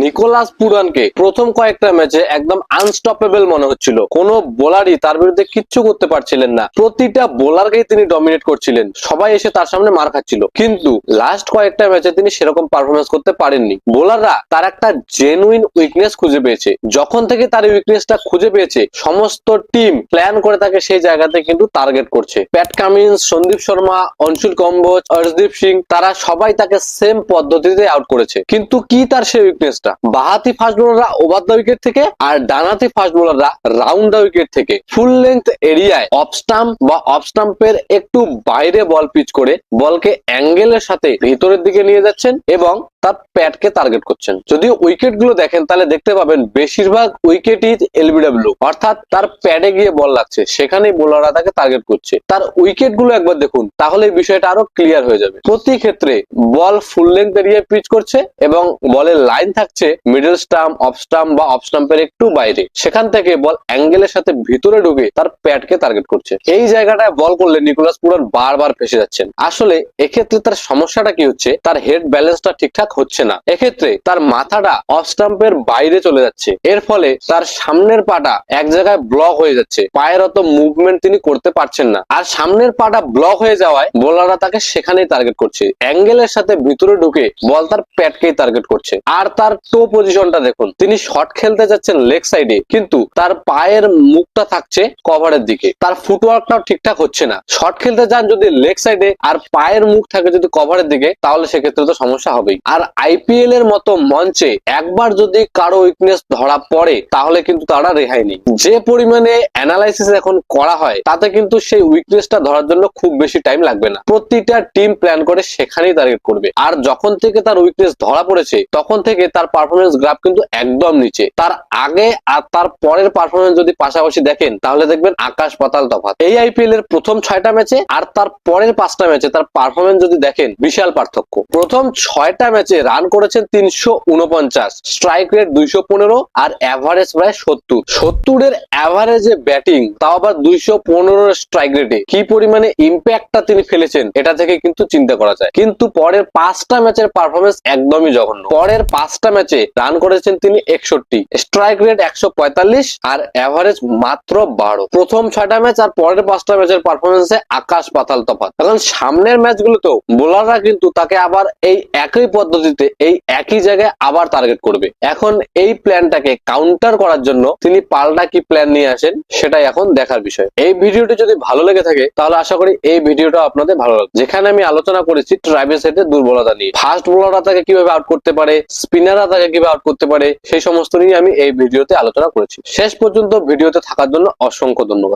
Nicolas পুরানকে প্রথম কয়েকটা ম্যাচে একদম আনস্টপেবল মনে হচ্ছিল। কোনো বোলারই তার বিরুদ্ধে কিচ্ছু করতে পারছিলেন না। প্রতিটা বোলারকেই তিনি ডমিনেট করছিলেন। সবাই এসে তার সামনে মার খাচ্ছিল। কিন্তু লাস্ট কয়েকটা ম্যাচে তিনি সেরকম পারফরমেন্স করতে পারেননি। বোলাররা তার একটা জেনুইন উইকনেস খুঁজে পেয়েছে। যখন থেকে তার উইকনেসটা খুঁজে পেয়েছে, সমস্ত টিম প্ল্যান করে তাকে সেই জায়গাতে কিন্তু টার্গেট করছে। প্যাট কামিন্স সন্দীপ শর্মা অঞ্শুল কম্বোজ, অর্শদীপ সিং, তারা সবাই তাকে সেম পদ্ধতিতে আউট করেছে। কিন্তু কি তার সেই উইকনেসটা বাহাতি ফাস্ট বোলাররা ওভার দ্য উইকেট থেকে আর ডানাতি ফাস্ট বোলাররা রাউন্ড দ্য উইকেট থেকে। ফুল লেন্থ এরিয়ায় অফ স্টাম্প বা অফ স্টাম্পের একটু বাইরে বল পিচ করে বলকে অ্যাঙ্গেলের সাথে ভেতরের দিকে নিয়ে যাচ্ছেন এবং তার প্যাটকে টার্গেট করছেন। যদি উইকেটগুলো দেখেন, তাহলে দেখতে পাবেন বেশিরভাগ উইকেট উইকেটই এলবিডব্লিউ অর্থাৎ তার প্যাডে গিয়ে বল লাগছে, সেখানেই বোলাররা তাকে টার্গেট করছে। তার উইকেটগুলো একবার দেখুন, তাহলে বিষয়টা আরও ক্লিয়ার হয়ে যাবে। প্রতি ক্ষেত্রে বল ফুল লেন্থ এরিয়ায় পিচ করছে এবং বলের লাইন থাকছে মিডল স্টাম্প অফ স্টাম্প বা অফ স্টাম্পের একটু বাইরে। সেখান থেকে বল অ্যাঙ্গেলের সাথে ভিতরে ঢুকে তার প্যাডকে টার্গেট করছে। এই জায়গাটায় বল করলে নিকোলাস পুরান বারবার ফেসে যাচ্ছেন। আসলে এক্ষেত্রে তার সমস্যাটা কি হচ্ছে? তার হেড ব্যালেন্সটা ঠিকঠাক হচ্ছে না। এক্ষেত্রে তার মাথাটা অফ স্টাম্পের বাইরে চলে যাচ্ছে। এর ফলে তার সামনের পাটা এক জায়গায় ব্লক হয়ে যাচ্ছে। পায়ের অত মুভমেন্ট তিনি করতে পারছেন না। আর সামনের পাটা ব্লক হয়ে যাওয়ায় বোলাররা তাকে সেখানেই টার্গেট করছে। অ্যাঙ্গেলের সাথে ভিতরে ঢুকে বল তার প্যাটকেই টার্গেট করছে। আর তার টো পজিশনটা দেখুন, তিনি শট খেলতে যাচ্ছেন লেগ সাইডে কিন্তু তার পায়ের মুখটা থাকছে কভারের দিকে। তার ফুটওয়ার্কটাও ঠিকঠাক হচ্ছে না। শট খেলতে যান যদি লেগ সাইডে আর পায়ের মুখ থাকে যদি কভারের দিকে, তাহলে সেক্ষেত্রে তো সমস্যা হবেই। আর আইপিএল এর মতো মঞ্চে একবার যদি কারও উইকনেস ধরা পড়ে, তাহলে কিন্তু তারা রেহাই নেই। যে পরিমাণে অ্যানালাইসিস এখন করা হয়, তাতে কিন্তু সেই উইকনেসটা ধরার জন্য খুব বেশি টাইম লাগবে না। প্রতিটা টিম প্ল্যান করে সেখানেই টার্গেট করবে। আর যখন থেকে তার উইকনেস ধরা পড়েছে, তখন থেকে তার পারফরমেন্স গ্রাফ কিন্তু একদম নিচে। তার আগে আর তার পরের পারফরমেন্স যদি পাশাপাশি দেখেন, তাহলে দেখবেন আকাশ পাতাল তফাৎ। এই আইপিএল এর প্রথম ছয়টা ম্যাচে আর তার পরের পাঁচটা ম্যাচে তার পারফরমেন্স যদি দেখেন, বিশাল পার্থক্য। প্রথম ছয়টা ম্যাচে রান করেছেন তিনশো উনপঞ্চাশ স্ট্রাইক রেট দুইশো পনেরো আর অ্যাভারেজ প্রায় সত্তর। সত্তরের অ্যাভারেজে ব্যাটিং তাও আবার দুইশো পনেরো স্ট্রাইক রেটে কি পরিমাণে ইম্প্যাক্টটা তিনি ফেলেছেন, এটা থেকে কিন্তু চিন্তা করা যায়। কিন্তু পরের পাঁচটা ম্যাচের পারফরমেন্স একদমই জঘন্য। পরের পাঁচটা ম্যাচে রান করেছেন তিনি একষট্টি স্ট্রাইক রেট একশো পঁয়তাল্লিশ আর অ্যাভারেজ মাত্র বারো। প্রথম ছয়টা ম্যাচ আর পরের পাঁচটা ম্যাচের পারফরমেন্সে আকাশ পাতাল তফাত এখন সামনের ম্যাচগুলোতেও বোলাররা কিন্তু তাকে আবার এই একই পদ্ধতিতে এই একই জায়গায় আবার টার্গেট করবে। এখন এই প্ল্যানটাকে কাউন্টার করার জন্য তিনি পাল্টা কি প্ল্যান নিয়ে আসেন, সেটাই এখন দেখার বিষয়। এই ভিডিওটি যদি ভালো লেগে থাকে, তাহলে আশা করি এই ভিডিওটা আপনাদের ভালো লাগবে। যেখানে আমি আলোচনা করেছি ট্রাইবেল সাইডের দুর্বলতা নিয়ে। ফাস্ট বোলাররা তাকে কীভাবে আউট করতে পারে স্পিনাররা তাকে কীভাবে আউট করতে পারে, সেই সমস্ত নিয়ে আমি এই ভিডিওতে আলোচনা করেছি। শেষ পর্যন্ত ভিডিওতে থাকার জন্য অসংখ্য ধন্যবাদ।